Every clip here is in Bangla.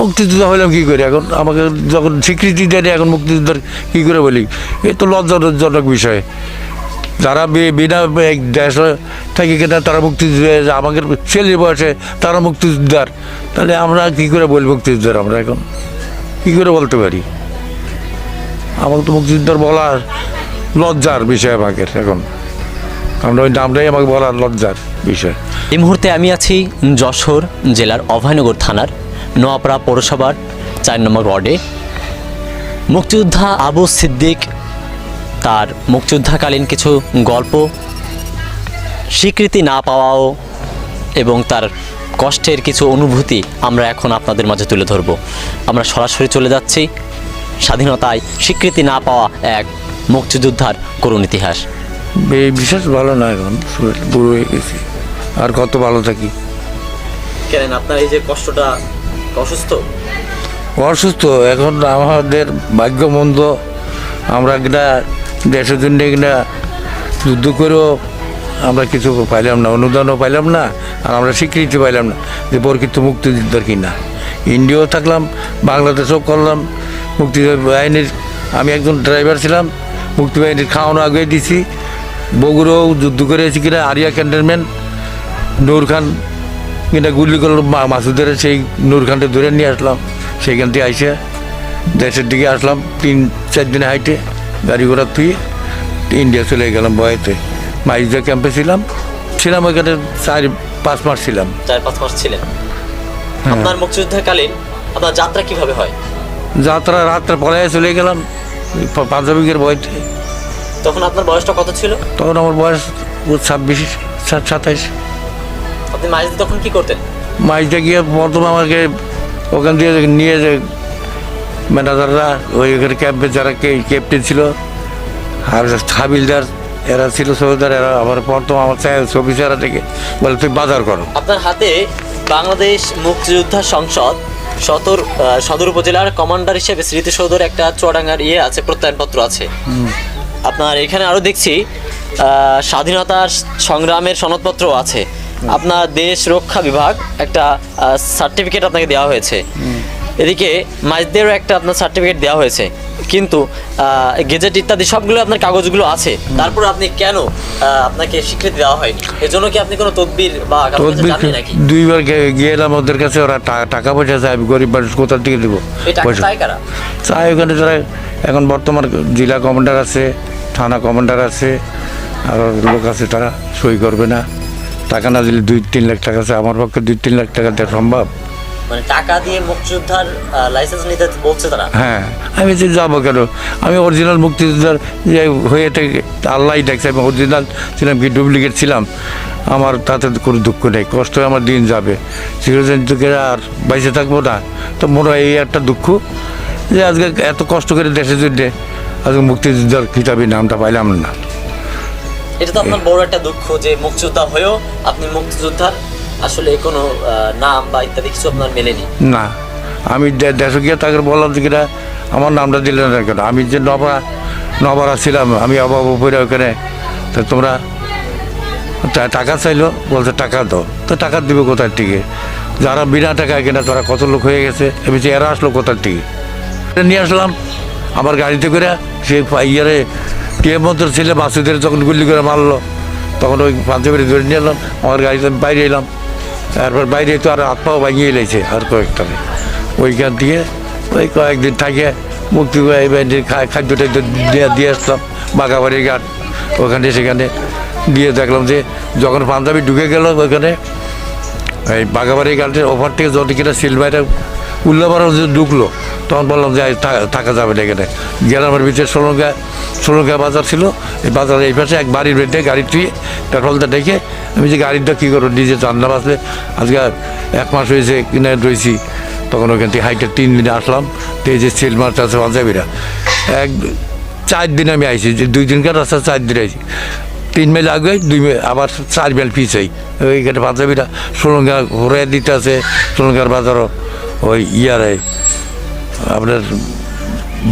মুক্তিযোদ্ধা হইলাম কী করে? এখন আমাকে যখন স্বীকৃতি দেয়নি এখন মুক্তিযোদ্ধার কী করে বলি? এ তো লজ্জাজনক বিষয়। যারা বিনা দেশ থেকে কিনা তারা মুক্তিযুদ্ধ আমাদের ছেলের বয়সে তারা মুক্তিযোদ্ধার। তাহলে আমরা কী করে বলি মুক্তিযোদ্ধার আমরা এখন? কী করে বলতে পারি? আমাকে তো মুক্তিযোদ্ধার বলার লজ্জার বিষয় আমাকে এখন। কারণ ওই নামটাই আমাকে বলার লজ্জার বিষয়। এই মুহূর্তে আমি আছি যশোর জেলার অভয়নগর থানার নোয়াপাড়া পৌরসভার চার নম্বর ওয়ার্ডে। মুক্তিযোদ্ধা আবু সিদ্দিক তার মুক্তিযোদ্ধাকালীন কিছু গল্প স্বীকৃতি না পাওয়াও এবং তার কষ্টের কিছু অনুভূতি আমরা এখন আপনাদের মাঝে তুলে ধরব। আমরা সরাসরি চলে যাচ্ছি স্বাধীনতায় স্বীকৃতি না পাওয়া এক মুক্তিযোদ্ধার করুণ ইতিহাস। বিশেষ ভালো না এখন বুড়ো হয়ে গেছি। আর কত ভালো থাকি। কেন আপনার এই যে কষ্টটা অসুস্থ? অসুস্থ। এখন আমাদের ভাগ্যমন্দ, আমরা কিনা দেশের জন্য কিনা যুদ্ধ করেও আমরা কিছু পাইলাম না, অনুদানও পাইলাম না, আর আমরা স্বীকৃতি পাইলাম না যে প্রকৃত মুক্তিযুদ্ধের কিনা। ইন্ডিয়াও থাকলাম, বাংলাদেশেও করলাম মুক্তি বাহিনীর, আমি একজন ড্রাইভার ছিলাম, মুক্তি বাহিনীর খাওয়ানো আগে দিছি। বগুড়াও যুদ্ধ করেছি কিনা, আরিয়া ক্যান্টনমেন্ট নূর খান কিনা গুলি করল মা- মাসুদের সেই নূর খানটা ধরে নিয়ে আসলাম। সেইখান থেকে আইসে দেশের দিকে আসলাম তিন চার দিনে হাইটে গাড়ি ঘোড়া তুই ইন্ডিয়া চলে গেলাম বয়েতে। মাইজা ক্যাম্পে ছিলাম ছিলাম ওইখানে চার পাঁচ মাস ছিলাম। চার পাঁচ মাস ছিলেন। আপনার মুক্তিযুদ্ধকালীন আপনার যাত্রা কীভাবে হয়? যাত্রা রাত্রে পরে চলে গেলাম পাঞ্জাবিকের বয়েতে। তখন আপনার বয়সটা কত ছিল? তখন আমার বয়স ছাব্বিশ সাত- সাতাইশ। আপনি মাঝে তখন কি করতেন? মাইজটা গিয়ে প্রথম আমাকে ওখান দিয়ে নিয়ে ম্যানেজাররা ওই ওখানে ক্যাম্পে যারা কে- ক্যাপ্টেন ছিল আর হাবিলদার এরা ছিল সৌদার এরা আবার প্রথম আমার চেহারা থেকে বলে তুই বাজার করো। আপনার হাতে বাংলাদেশ মুক্তিযোদ্ধা সংসদ সদর সদর উপজেলার কমান্ডার হিসেবে স্মৃতিসৌধর একটা চুয়াডাঙ্গার ইয়ে আছে প্রত্যয়নপত্র আছে। আপনার এখানে আরও দেখছি স্বাধীনতার সংগ্রামের সনদপত্র আছে। আপনার দেশ রক্ষা বিভাগ একটা সার্টিফিকেট আপনাকে দেওয়া হয়েছে। এদিকে মাইজদেরও একটা আপনার সার্টিফিকেট দেওয়া হয়েছে। কিন্তু গেজেট ইত্যাদি সবগুলো আপনার কাগজগুলো আছে। তারপর আপনি কেন আপনাকে স্বীকৃতি দেওয়া হয়নি এজন্য কি আপনি কোনো তদবির বা তদবির দুইবার গে- গিয়েলাম ওদের কাছে ওরা টাকা পয়সা আমি গরিব মানুষ কোথার থেকে দেবো? চাই ওখানে যারা এখন বর্তমান জেলা কমান্ডার আছে থানা কমান্ডার আছে আর লোক আছে তারা সই করবে না। টাকা না দিলে দুই তিন লাখ টাকা আছে। আমার পক্ষে দুই তিন লাখ টাকা দেওয়া সম্ভব। মানে টাকা দিয়ে মুক্তিযোদ্ধার লাইসেন্স নিতে বলছে তারা? হ্যাঁ। আমি যে যাব কেন? আমি অরিজিনাল মুক্তিযোদ্ধার যে হয়ে থেকে আল্লাহ দেখছে আমি অরিজিনাল ছিলাম কি ডুপ্লিকেট ছিলাম। আমার তাতে কোনো দুঃখ নেই। কষ্ট আমার দিন যাবে। চিরদিন যুগে আর বাইসে থাকব না। তো মনে হয় এই একটা দুঃখ যে আজকে এত কষ্ট করে দেশের জন্য আজকে মুক্তিযোদ্ধার খিতাবি নামটা পাইলাম না। এটা তো আপনার বড় একটা দুঃখ যে মুক্তিযোদ্ধা হয়েও আপনি মুক্তিযোদ্ধার আসলে কোনো নাম বা ইত্যাদি কিছু আপনার মেলেনি। না, আমি দেশে গিয়ে তাকে বললাম যে কিনা, আমার নামটা দিলে না কেন? আমি যে নবারা নবারা ছিলাম, আমি অভাব উপরে ওখানে, তো তোমরা টাকা চাইলো, বলছে টাকা দাও। তো টাকা দিবে কোথার থেকে? যারা বিনা টাকায় কেনা তারা কত লোক হয়ে গেছে? যে এরা আসলো কোথার থেকে? নিয়ে আসলাম আমার গাড়িতে করে সে ইয়ারে টিএম মন্ত্র ছেলে মাসুদের যখন গুলি করে মারলো, তখন ওই পাঞ্জাবের ধরে নিয়ে এলাম, আমার গাড়িতে আমি বাইরে এলাম। তারপর বাইরে তো আর হাত পাও ভাঙিয়ে এলাইছে, আর কয়েকটা ওইখান থেকে ওই কয়েকদিন থাকে, মুক্তি খাদ্য টাদ্য দিয়ে দিয়ে আসলাম বাঘাবাড়ি ঘাট। ওখানে সেখানে দিয়ে দেখলাম যে, যখন পাঞ্জাবি ঢুকে গেল ওখানে, এই বাঘাবাড়ি ঘাটের ওভার থেকে যত কিনা সিলভাইটা উল্লাবার ঢুকলো, তখন বললাম যে থাকা যাবে না এখানে। গ্রামের ভিতরে সোলঙ্গা সোলঙ্গা বাজার ছিল। এই বাজারে এই পাশে এক বাড়ির বেডে গাড়ি টুয়ে পেট্রোলটা ডেকে আমি যে গাড়িটা কী করব, নিজে রান্না বাসলে আজকে এক মাস হয়েছে কিনে রয়েছি। তখন ওখান থেকে হাইটে তিন দিনে আসলাম। তো এই যে সিল মাছ আছে পাঞ্জাবিরা। এক, চার দিন আমি আইছি। যে দুই দিনকার রাস্তা চার দিন আইছি। তিন মাইল আগে দুই মাইল, আবার চার মাইল পিছাই। ওইখানে পাঞ্জাবিরা সোলঙ্গা ঘুরে দিতে আছে। সোলঙ্গার বাজারও। ওই ইয়ারে আপনার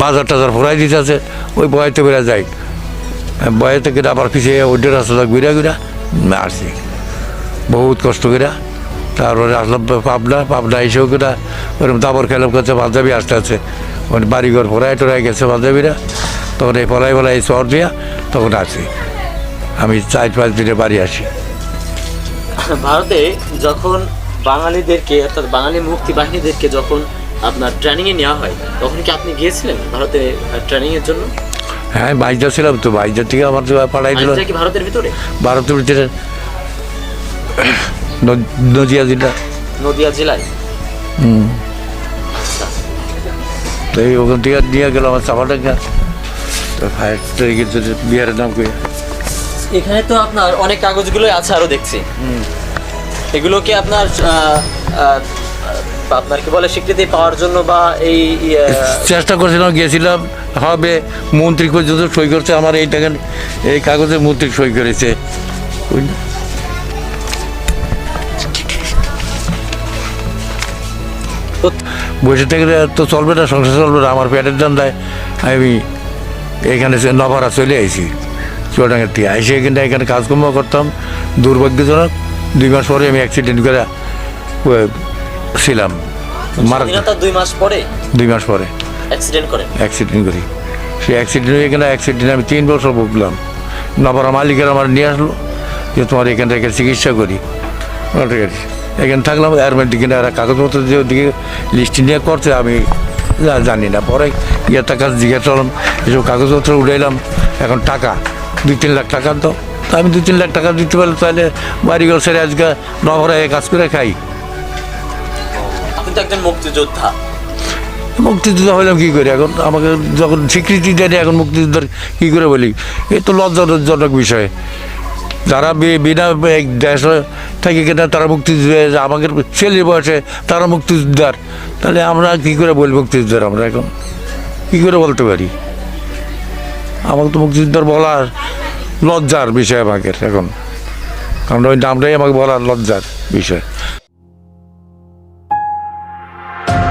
বাজার টাজার ঘুরাই দিতে আছে ওই বয়েতে বেড়া যাই। বয়ে থেকে আবার পিছিয়ে ওইটা রাস্তাটা ঘুরা ঘুরা আসছি বহুত কষ্ট করে। তারপরে আসলাম পাবনা পাবনা এসেও কিনা ওরকম দাবর খেলাম করছে, পাঞ্জাবি আসতে আছে মানে বাড়িঘর পড়ায় টড়ায় গেছে পাঞ্জাবিরা। তখন এই পড়াই ফলাই চর দিয়া তখন আসি। আমি চার পাঁচ দিনে বাড়ি আসি। ভারতে যখন বাঙালিদেরকে অর্থাৎ বাঙালি মুক্তি বাহিনীদেরকে যখন আপনার ট্রেনিং এ নেওয়া হয় তখন কি আপনি গিয়েছিলেন ভারতে ট্রেনিং এর জন্য? হ্যাঁ বাইজা ছিলাম তো বাইজা থেকে আমার পাড়াই দিল। ভারতের ভিতরে? ভারতের ভিতরে। নদিয়া জেলা। নদিয়া জেলায়? তো এই ওখান থেকে নিয়ে গেল আমার চাপাটাঙ্গা তো ফায়ার বিহারের নাম করে। এখানে তো আপনার অনেক কাগজগুলোই আছে আরও দেখছি। এগুলো কি আপনার আপনার কি বলে স্বীকৃতি পাওয়ার জন্য বা এই ইয়ে, চেষ্টা করছিলাম গিয়েছিলাম হবে মন্ত্রী পর্যন্ত সই করছে আমার এই টাকা এই কাগজে মন্ত্রী সই করেছে। বসে থেকে তো চলবে না সংসার চলবে না আমার পেটের দান্দায় আমি এখানে নভারা চলে আইছি। চুয়াডাঙ্গার থেকে আইসে এখানে এখানে কাজকর্ম করতাম দুর্ভাগ্যজনক। দুই মাস পরে আমি অ্যাক্সিডেন্ট করে ছিলাম। মারা স্বাধীনতার দুই মাস পরে? দুই মাস পরে। অ্যাক্সিডেন্ট করেন অ্যাক্সিডেন্ট করি। সেই অ্যাক্সিডেন্ট হয়ে গেলে অ্যাক্সিডেন্ট আমি তিন বছর ভুগলাম। নবরা মালিকের আমার নিয়ে আসলো যে তোমার এখান থেকে চিকিৎসা করি। ঠিক আছে এখানে থাকলাম এর মধ্যে কিনা এরা কাগজপত্র যে ওদিকে লিস্ট নিয়ে করছে আমি জানি না। পরে ইয়ের কাছে জিজ্ঞাসা করলাম এসব কাগজপত্র উঠাইলাম এখন টাকা দুই তিন লাখ টাকা তা আমি দু তিন লাখ টাকা দিতে পারলে তাহলে বাড়িঘর ছেড়ে আজকে নবরা এ কাজ করে খাই। আপনি তো একজন মুক্তিযোদ্ধা। মুক্তিযোদ্ধা হইলাম কী করে? এখন আমাকে যখন স্বীকৃতি দেয়নি এখন মুক্তিযোদ্ধার কী করে বলি? এই তো লজ্জাজনক বিষয়। যারা বিনা দেশ থেকে কিনা তারা মুক্তিযুদ্ধ আমাদের ছেলে বয়সে তারা মুক্তিযোদ্ধার। তাহলে আমরা কী করে বলি মুক্তিযোদ্ধার আমরা এখন? কী করে বলতে পারি? আমাকে তো মুক্তিযোদ্ধার বলার লজ্জার বিষয় আমাকে এখন। কারণ ওই নামটাই আমাকে বলার লজ্জার বিষয়।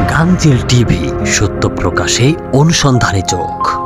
গাংচিল টিভি, সত্য প্রকাশে অনুসন্ধানে চোখ।